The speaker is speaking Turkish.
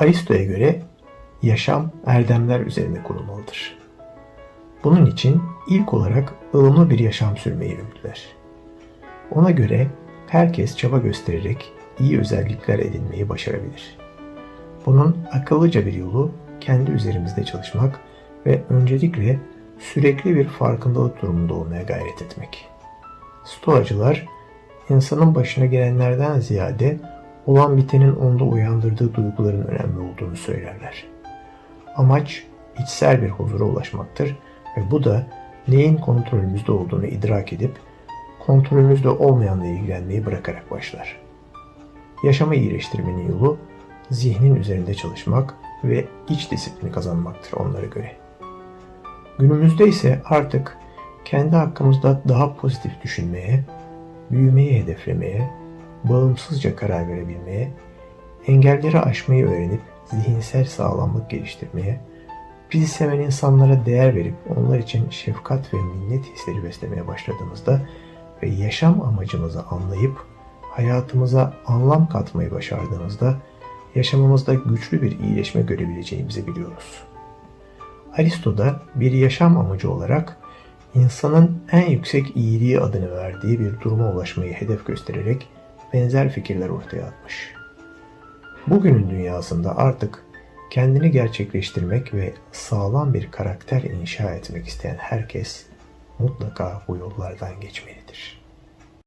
Aristo'ya göre yaşam erdemler üzerine kurulmalıdır. Bunun için ilk olarak ılımlı bir yaşam sürmeyi ümdüler. Ona göre herkes çaba göstererek iyi özellikler edinmeyi başarabilir. Bunun akıllıca bir yolu kendi üzerimizde çalışmak ve öncelikle sürekli bir farkındalık durumunda olmaya gayret etmek. Stoacılar insanın başına gelenlerden ziyade olan bitenin onda uyandırdığı duyguların önemli olduğunu söylerler. Amaç içsel bir huzura ulaşmaktır ve bu da neyin kontrolümüzde olduğunu idrak edip kontrolümüzde olmayanla ilgilenmeyi bırakarak başlar. Yaşamı iyileştirmenin yolu zihnin üzerinde çalışmak ve iç disiplini kazanmaktır onlara göre. Günümüzde ise artık kendi hakkımızda daha pozitif düşünmeye, büyümeyi hedeflemeye, bağımsızca karar verebilmeye, engelleri aşmayı öğrenip zihinsel sağlamlık geliştirmeye, bizi seven insanlara değer verip onlar için şefkat ve minnet hisleri beslemeye başladığımızda ve yaşam amacımızı anlayıp hayatımıza anlam katmayı başardığımızda yaşamımızda güçlü bir iyileşme görebileceğimizi biliyoruz. Aristo da bir yaşam amacı olarak insanın en yüksek iyiliği adını verdiği bir duruma ulaşmayı hedef göstererek benzer fikirler ortaya atmış. Bugünün dünyasında artık kendini gerçekleştirmek ve sağlam bir karakter inşa etmek isteyen herkes mutlaka bu yollardan geçmelidir.